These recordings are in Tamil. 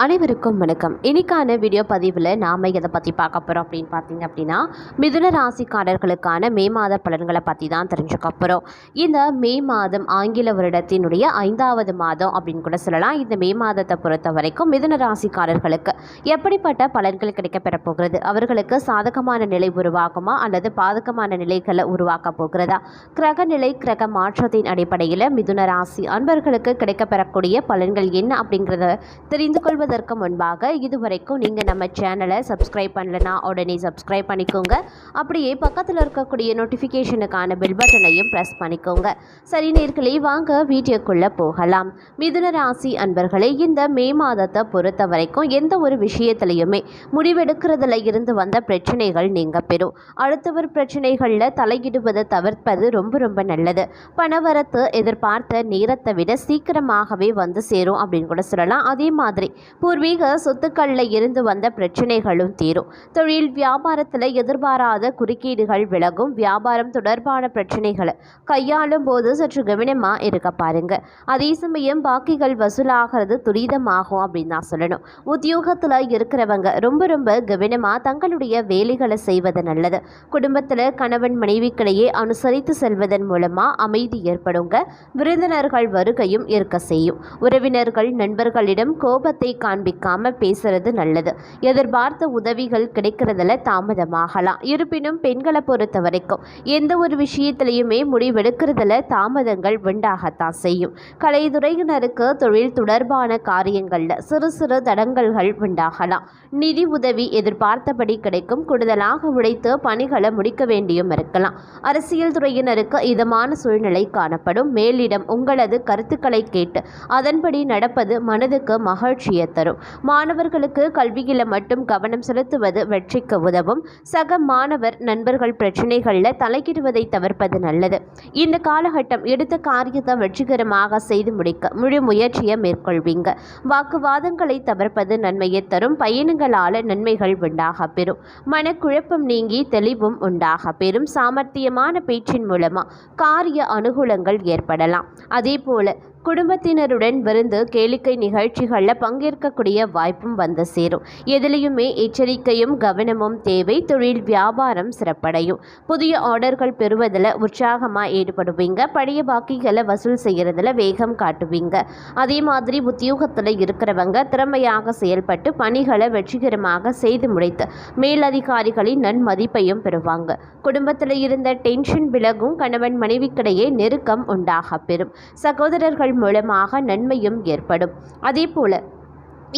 அனைவருக்கும் வணக்கம். இன்னைக்கான வீடியோ பதிவில் நாம் எதை பற்றி பார்க்க போகிறோம் அப்படின்னு பார்த்தீங்க அப்படின்னா மிதுன ராசிக்காரர்களுக்கான மே மாத பலன்களை பற்றி தான் தெரிஞ்சுக்க போகிறோம் இந்த மே மாதம் ஆங்கில வருடத்தினுடைய ஐந்தாவது மாதம் அப்படின்னு கூட சொல்லலாம். இந்த மே மாதத்தை பொறுத்த வரைக்கும் மிதுன ராசிக்காரர்களுக்கு எப்படிப்பட்ட பலன்கள் கிடைக்கப்பெறப் போகிறது? அவர்களுக்கு சாதகமான நிலை உருவாகுமா? அல்லது பாதகமான நிலைகளை உருவாக்க போகிறதா? கிரக நிலை கிரக மாற்றத்தின் அடிப்படையில் மிதுன ராசி அன்பர்களுக்கு கிடைக்கப்பெறக்கூடிய பலன்கள் என்ன அப்படிங்கிறத தெரிந்து கொள்வதற்கு முன்பாக இதுவரைக்கும் நீங்கள் நம்ம சேனலை சப்ஸ்கிரைப் பண்ணலனா உடனே சப்ஸ்கிரைப் பண்ணிக்கோங்க. அப்படியே பக்கத்தில் இருக்கக்கூடிய நோட்டிஃபிகேஷனுக்கான பெல் பட்டனையும் ப்ரெஸ் பண்ணிக்கோங்க. சரி நேர்களே வாங்க வீடியோக்குள்ளே போகலாம். மிதுன ராசி அன்பர்களே இந்த மே மாதத்தை பொறுத்த வரைக்கும் எந்த ஒரு விஷயத்திலையுமே முடிவெடுக்கிறதுல இருந்து வந்த பிரச்சனைகள் நீங்கள் பெறும். அடுத்தவர் பிரச்சனைகளில் தலையிடுவதை தவிர்ப்பது ரொம்ப ரொம்ப நல்லது. பணவரத்து எதிர்பார்த்த நேரத்தை விட சீக்கிரமாகவே வந்து சேரும் அப்படின்னு கூட சொல்லலாம். அதே மாதிரி பூர்வீக சொத்துக்களில் இருந்து வந்த பிரச்சனைகளும் தீரும். தொழில் வியாபாரத்தில் எதிர்பாராத குறுக்கீடுகள் விலகும். வியாபாரம் தொடர்பான பிரச்சனைகளை கையாளும் போது சற்று கவனமாக இருக்க பாருங்க. அதே சமயம் பாக்கிகள் வசூலாகிறது துரிதமாகும் அப்படின்னு நான் சொல்லணும். உத்தியோகத்தில் இருக்கிறவங்க ரொம்ப ரொம்ப கவனமாக தங்களுடைய வேலைகளை செய்வது நல்லது. குடும்பத்தில் கணவன் மனைவிக்கிடையே அனுசரித்து செல்வதன் மூலமாக அமைதி ஏற்படுங்க. விருந்தினர்கள் வருகையும் இருக்க செய்யும். உறவினர்கள் நண்பர்களிடம் கோபத்தை காண்பிக்காமல் பேசுறது நல்லது. எதிர்பார்த்த உதவிகள் கிடைக்கிறதுல தாமதமாகலாம். இருப்பினும் பெண்களை பொறுத்த வரைக்கும் எந்த ஒரு விஷயத்திலையுமே முடிவெடுக்கிறதுல தாமதங்கள் உண்டாகத்தான் செய்யும். கலைத்துறையினருக்கு தொழில் தொடர்பான காரியங்களில் சிறு சிறு தடங்கல்கள் உண்டாகலாம். நிதி உதவி எதிர்பார்த்தபடி கிடைக்கும். கூடுதலாக உழைத்து பணிகளை முடிக்க வேண்டியும் இருக்கலாம். அரசியல் துறையினருக்கு இதமான சூழ்நிலை காணப்படும். மேலிடம் உங்களது கருத்துக்களை கேட்டு அதன்படி நடப்பது மனதுக்கு மகிழ்ச்சியை தரும். மாணவர்களுக்கு கல்வியில் மட்டும் கவனம் செலுத்துவது வெற்றிக்கு உதவும். சக மாணவர் நண்பர்கள் பிரச்சனைகளில் தலையிடுவதை தவிர்ப்பது நல்லது. இந்த காலகட்டம் எடுத்த காரியத்தை வெற்றிகரமாக செய்து முடிக்க முழு முயற்சியை மேற்கொள்வீங்க. வாக்குவாதங்களை தவிர்ப்பது நன்மையை தரும். பயணங்களால் நன்மைகள் உண்டாக பெறும். மனக்குழப்பம் நீங்கி தெளிவும் உண்டாக பெறும். சாமர்த்தியமான பேச்சின் மூலமா காரிய அனுகூலங்கள் ஏற்படலாம். அதே போல குடும்பத்தினருடன் விருந்து கேளிக்கை நிகழ்ச்சிகளில் பங்கேற்கக்கூடிய வாய்ப்பும் வந்து சேரும். எதிலையுமே எச்சரிக்கையும் கவனமும் தேவை. தொழில் வியாபாரம் சிறப்படையும். புதிய ஆர்டர்கள் பெறுவதில் உற்சாகமாக ஈடுபடுவீங்க. பழைய பாக்கிகளை வசூல் செய்கிறதுல வேகம் காட்டுவீங்க. அதே மாதிரி உத்தியோகத்தில் இருக்கிறவங்க திறமையாக செயல்பட்டு பணிகளை வெற்றிகரமாக செய்து முடித்து மேலதிகாரிகளின் நன்மதிப்பையும் பெறுவாங்க. குடும்பத்தில் இருந்த டென்ஷன் விலகும். கணவன் மனைவிக்கிடையே நெருக்கம் உண்டாக பெறும் சகோதரர்கள் மூலமாக நன்மையும் ஏற்படும். அதே போல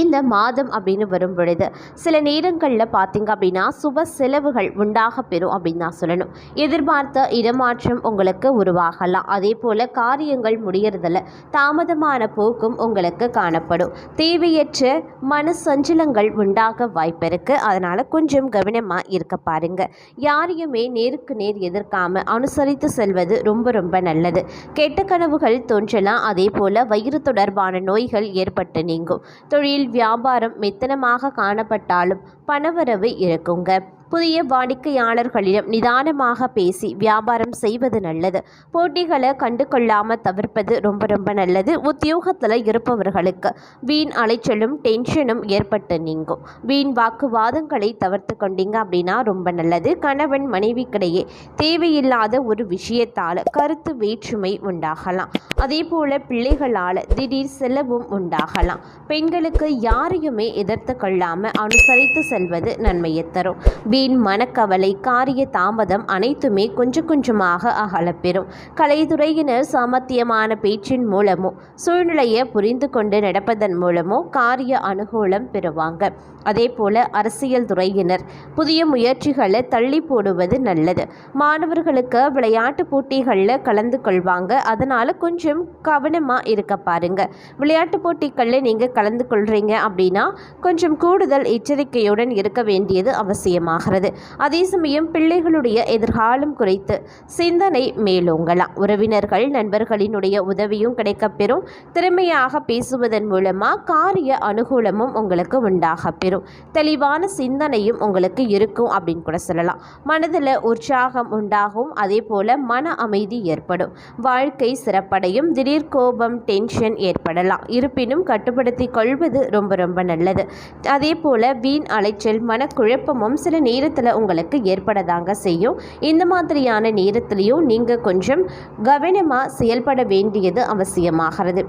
இந்த மாதம் அப்படின்னு வரும் பொழுது சில நேரங்களில் பார்த்தீங்க அப்படின்னா சுப செலவுகள் உண்டாக பெறும் அப்படின்னு தான் சொல்லணும். எதிர்பார்த்த இடமாற்றம் உங்களுக்கு உருவாகலாம். அதே போல் காரியங்கள் முடியறதில் தாமதமான போக்கும் உங்களுக்கு காணப்படும். தேவையற்ற மன சஞ்சலங்கள் உண்டாக வாய்ப்பு இருக்குது அதனால் கொஞ்சம் கவனமாக இருக்க பாருங்க. யாரையுமே நேருக்கு நேர் எதிர்க்காமல் அனுசரித்து செல்வது ரொம்ப ரொம்ப நல்லது. கெட்ட கனவுகள் தோன்றலாம். அதே போல் வயிறு தொடர்பான நோய்கள் ஏற்பட்டு நீங்கும். தொழில் தொழில் வியாபாரம் மெத்தனமாக காணப்பட்டாலும் பணவரவு இருக்குங்க புதிய வாடிக்கையாளர்களிடம் நிதானமாக பேசி வியாபாரம் செய்வது நல்லது. போட்டிகளை கண்டு கொள்ளாமல் தவிர்ப்பது ரொம்ப ரொம்ப நல்லது. உத்தியோகத்தில் இருப்பவர்களுக்கு வீண் அலைச்சலும் டென்ஷனும் ஏற்பட்டு நீங்கும். வீண் வாக்குவாதங்களை தவிர்த்து கொண்டீங்க அப்படின்னா ரொம்ப நல்லது. கணவன் மனைவிக்கிடையே தேவையில்லாத ஒரு விஷயத்தால் கருத்து வேற்றுமை உண்டாகலாம். அதே போல பிள்ளைகளால் திடீர் செலவும் உண்டாகலாம். பெண்களுக்கு யாரையுமே எதிர்த்து கொள்ளாமல் அனுசரித்து செல்வது நன்மையை தரும். வீண் மனக்கவலை காரிய தாமதம் அனைத்துமே கொஞ்சம் கொஞ்சமாக அகலப்பெறும். கலைத்துறையினர் சாமர்த்தியமான பேச்சின் மூலமோ சூழ்நிலையை புரிந்து கொண்டு நடப்பதன் மூலமோ காரிய அனுகூலம் பெறுவாங்க. அதே போல அரசியல் துறையினர் புதிய முயற்சிகளை தள்ளி போடுவது நல்லது. மாணவர்களுக்கு விளையாட்டு போட்டிகளில் கலந்து கொள்வாங்க. அதனால் கொஞ்சம் கவனமாக இருக்க பாருங்க. விளையாட்டு போட்டிகளில் நீங்கள் கலந்து கொள்கிறீங்க அப்படின்னா கொஞ்சம் கூடுதல் எச்சரிக்கையுடன் இருக்க வேண்டியது அவசியமாக உருவாகிறது அதே சமயம் பிள்ளைகளுடைய எதிர்காலம் குறித்து சிந்தனை மேலோங்கலாம். உறவினர்கள் நண்பர்களினுடைய உதவியும் கிடைக்கப்பெறும் திறமையாக பேசுவதன் மூலமாக காரிய அனுகூலமும் உங்களுக்கு உண்டாக பெறும். தெளிவான சிந்தனையும் உங்களுக்கு இருக்கும் அப்படின்னு கூட சொல்லலாம். மனதில் உற்சாகம் உண்டாகும். அதே போல் மன அமைதி ஏற்படும். வாழ்க்கை சிறப்படையும். திடீர் கோபம் டென்ஷன் ஏற்படலாம். இருப்பினும் கட்டுப்படுத்தி கொள்வது ரொம்ப ரொம்ப நல்லது. அதே போல் வீண் அலைச்சல் மனக்குழப்பமும் சில நேரத்தில் உங்களுக்கு ஏற்படதாங்க செய்யும். இந்த மாதிரியான நேரத்திலையும் நீங்கள் கொஞ்சம் கவனமாக செயல்பட வேண்டியது அவசியமாகிறது.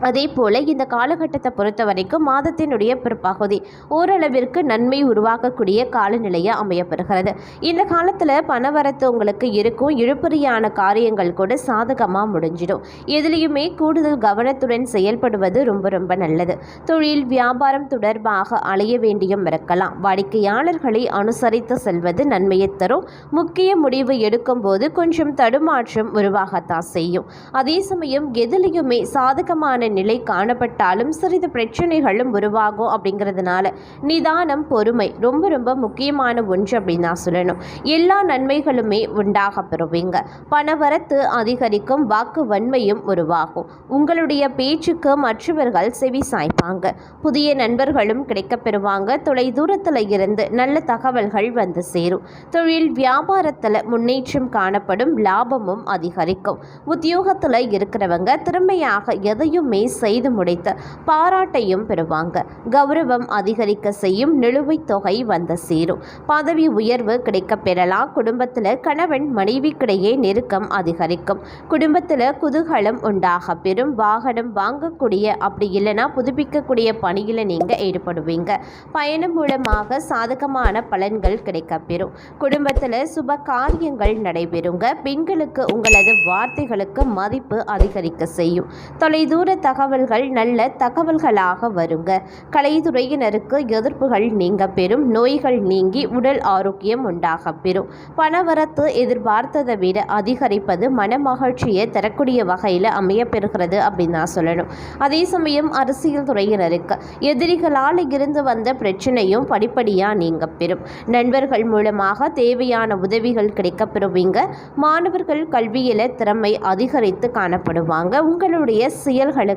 அதே போல் இந்த காலகட்டத்தை பொறுத்த வரைக்கும் மாதத்தினுடைய பிற்பகுதி ஓரளவிற்கு நன்மை உருவாக்கக்கூடிய காலநிலையை அமையப்பெறுகிறது. இந்த காலத்தில் பணவரத்து உங்களுக்கு இருக்கும் இழுப்பறியான காரியங்கள் கூட சாதகமாக முடிஞ்சிடும். எதுலேயுமே கூடுதல் கவனத்துடன் செயல்படுவது ரொம்ப ரொம்ப நல்லது. தொழில் வியாபாரம் தொடர்பாக அலைய வேண்டியும் இருக்கலாம். வாடிக்கையாளர்களை அனுசரித்து செல்வது நன்மையை தரும். முக்கிய முடிவு எடுக்கும்போது கொஞ்சம் தடுமாற்றம் உருவாகத்தான் செய்யும். அதே சமயம் எதுலேயுமே சாதகமான நிலை காணப்பட்டாலும் சிறிது பிரச்சனைகளும் உருவாகும் அப்படிங்கிறதுனால நிதானம் பொறுமை ரொம்ப ரொம்ப முக்கியமான ஒன்று அப்படின்னு நான் சொல்லணும். எல்லா நன்மைகளுமே உண்டாக பெறுவீங்க பணவரத்து அதிகரிக்கும் வாக்கு வன்மையும் உருவாகும். உங்களுடைய பேச்சுக்கு மற்றவர்கள் செவி சாய்ப்பாங்க. புதிய நண்பர்களும் கிடைக்கப் பெறுவாங்க தொலை தூரத்தில் இருந்து நல்ல தகவல்கள் வந்து சேரும். தொழில் வியாபாரத்தில் முன்னேற்றம் காணப்படும் லாபமும் அதிகரிக்கும். உத்தியோகத்தில் இருக்கிறவங்க திறமையாக எதையுமே செய்து முடித்து பாராட்டையும் பெறுவாங்க. கௌரவம் அதிகரிக்க செய்யும் நிலுவைத் தொகை வந்து சேரும். பதவி உயர்வு கிடைக்க பெறலாம். குடும்பத்தில் கணவன் மனைவிக்கிடையே நெருக்கம் அதிகரிக்கும். குடும்பத்தில் குதூகலம் உண்டாக பெறும். வாகனம் வாங்கக்கூடிய அப்படி இல்லைன்னா புதுப்பிக்கக்கூடிய பணியில் நீங்கள் ஈடுபடுவீங்க. பயணம் மூலமாக சாதகமான பலன்கள் கிடைக்க பெறும். குடும்பத்தில் சுப காரியங்கள் நடைபெறுங்க. பெண்களுக்கு உங்களது வார்த்தைகளுக்கு மதிப்பு அதிகரிக்க செய்யும். தொலைதூர தகவல்கள் நல்ல தகவல்களாக வருங்க. கலைத்துறையினருக்கு எதிர்ப்புகள் நீங்க பெறும் நோய்கள் நீங்கி உடல் ஆரோக்கியம் உண்டாக பெறும். பணவரத்து எதிர்பார்த்ததை விட அதிகரிப்பது மன மகிழ்ச்சியை தரக்கூடிய வகையில் அமையப்பெறுகிறது அப்படின்னு நான் சொல்லணும். அதே சமயம் அரசியல் துறையினருக்கு எதிரிகளால் இருந்து வந்த பிரச்சனையும் படிப்படியாக நீங்க பெறும். நண்பர்கள் மூலமாக தேவையான உதவிகள் கிடைக்கப் பெறுவீங்க. மாணவர்கள் கல்வியில் திறமை அதிகரித்து காணப்படுவாங்க. உங்களுடைய செயல்களுக்கு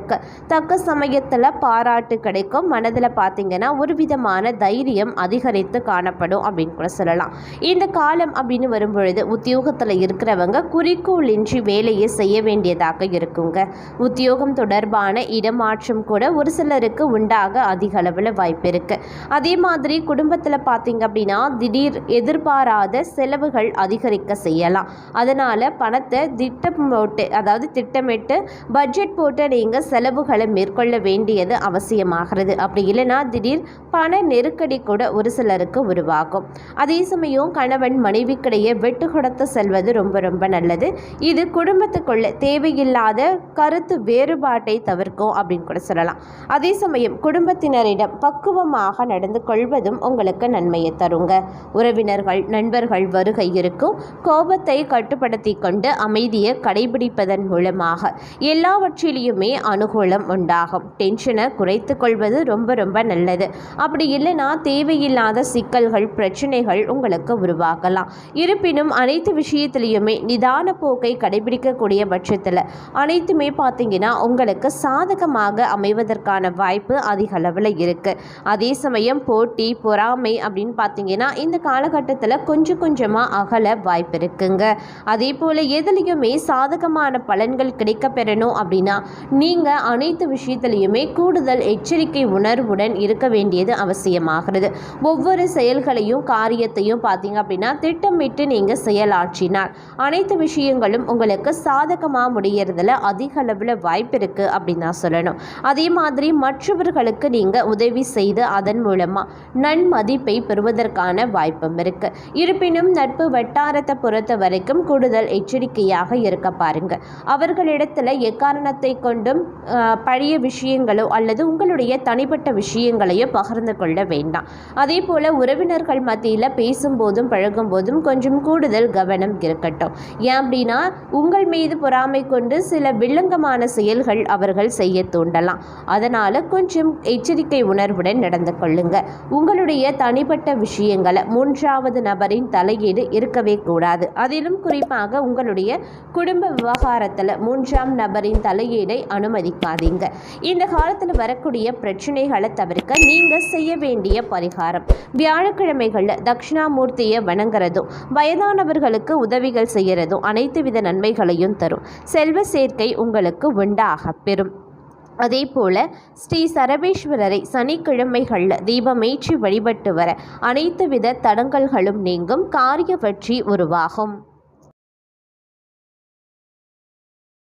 தக்க சமயத்தில் பாராட்டு கிடைக்கும். மனதில் பார்த்தீங்கன்னா ஒரு விதமான தைரியம் அதிகரித்து காணப்படும் அப்படின்னு கூட சொல்லலாம். இந்த காலம் அப்படின்னு வரும்பொழுது உத்தியோகத்தில் இருக்கிறவங்க குறிக்கோளின்றி வேலையை செய்ய வேண்டியதாக இருக்குங்க. உத்தியோகம் தொடர்பான இடமாற்றம் கூட ஒரு சிலருக்கு உண்டாக அதிக அளவில் வாய்ப்பு இருக்குது அதே மாதிரி குடும்பத்தில் பார்த்தீங்க அப்படின்னா திடீர் எதிர்பாராத செலவுகள் அதிகரிக்க செய்யலாம். அதனால் பணத்தை திட்டம் போட்டு அதாவது திட்டமிட்டு பட்ஜெட் போட்டு நீங்கள் செலவுகளை மேற்கொள்ள வேண்டியது அவசியமாகிறது. அப்படி இல்லைன்னா திடீர் பண நெருக்கடி கூட ஒரு சிலருக்கு உருவாகும். அதே சமயம் கணவன் மனைவிக்கிடையே வெட்டு கொடுத்து செல்வது ரொம்ப ரொம்ப நல்லது. இது குடும்பத்துக்குள்ள தேவையில்லாத கருத்து வேறுபாட்டை தவிர்க்கும் அப்படின்னு கூட சொல்லலாம். அதே சமயம் குடும்பத்தினரிடம் பக்குவமாக நடந்து கொள்வதும் உங்களுக்கு நன்மையை தருங்க. உறவினர்கள் நண்பர்கள் வருகை இருக்கும். கோபத்தை கட்டுப்படுத்தி கொண்டு அமைதியை கடைபிடிப்பதன் மூலமாக எல்லாவற்றிலையுமே அனுகூலம் உண்டாகும். டென்ஷனை குறைத்து கொள்வது ரொம்ப ரொம்ப நல்லது. அப்படி இல்லைன்னா தேவையில்லாத சிக்கல்கள் பிரச்சனைகள் உங்களுக்கு உருவாகலாம். இருப்பினும் அனைத்து விஷயத்திலையுமே நிதான போக்கை கடைபிடிக்கக்கூடிய பட்சத்தில் அனைத்துமே பார்த்தீங்கன்னா உங்களுக்கு சாதகமாக அமைவதற்கான வாய்ப்பு அதிக அளவில் இருக்குது அதே சமயம் போட்டி பொறாமை அப்படின்னு பார்த்தீங்கன்னா இந்த காலகட்டத்தில் கொஞ்சம் கொஞ்சமாக அகல வாய்ப்பு இருக்குங்க. அதே போல் எதுலேயுமே சாதகமான பலன்கள் கிடைக்க பெறணும் அப்படின்னா நீங்கள் அனைத்து விஷயத்துலையுமே கூடுதல் எச்சரிக்கை உணர்வுடன் இருக்க வேண்டியது அவசியமாகிறது. ஒவ்வொரு செயல்களையும் காரியத்தையும் பார்த்தீங்க அப்படின்னா திட்டமிட்டு நீங்கள் செயலாற்றினால் அனைத்து விஷயங்களும் உங்களுக்கு சாதகமாக முடியறதுல அதிக அளவில் வாய்ப்பு இருக்குது அப்படின்னு நான் சொல்லணும். அதே மாதிரி மற்றவர்களுக்கு நீங்கள் உதவி செய்து அதன் மூலமாக நன்மதிப்பை பெறுவதற்கான வாய்ப்பும் இருக்குது இருப்பினும் நட்பு வட்டாரத்தை பொறுத்த வரைக்கும் கூடுதல் எச்சரிக்கையாக இருக்க பாருங்க. அவர்களிடத்தில் எக்காரணத்தை கொண்டும் பழைய விஷயங்களோ அல்லது உங்களுடைய தனிப்பட்ட விஷயங்களையோ பகிர்ந்து கொள்ள வேண்டாம். அதே போல் உறவினர்கள் மத்தியில் பேசும்போதும் பழகும்போதும் கொஞ்சம் கூடுதல் கவனம் இருக்கட்டும். ஏன் அப்படின்னா உங்கள் மீது பொறாமை கொண்டு சில வில்லங்கமான செயல்கள் அவர்கள் செய்ய தூண்டலாம். அதனால் கொஞ்சம் எச்சரிக்கை உணர்வுடன் நடந்து கொள்ளுங்க. உங்களுடைய தனிப்பட்ட விஷயங்களை மூன்றாவது நபரின் தலையீடு இருக்கவே கூடாது. அதிலும் குறிப்பாக உங்களுடைய குடும்ப விவகாரத்தில் மூன்றாம் நபரின் தலையீடை அனுமதி அனுமதிக்காதீங்க இந்த காலத்தில் வரக்கூடிய பிரச்சனைகளை தவிர்க்க நீங்கள் செய்ய வேண்டிய பரிகாரம். வியாழக்கிழமைகளில் தட்சிணாமூர்த்தியை வணங்குறதும் வயதானவர்களுக்கு உதவிகள் செய்கிறதும் அனைத்து வித நன்மைகளையும் தரும். செல்வ சேர்க்கை உங்களுக்கு உண்டாக பெறும். அதே போல ஸ்ரீ சரபேஸ்வரரை சனிக்கிழமைகளில் தீபமேற்றி வழிபட்டு வர அனைத்து வித தடங்கல்களும் நீங்கும் காரிய வெற்றி உருவாகும்.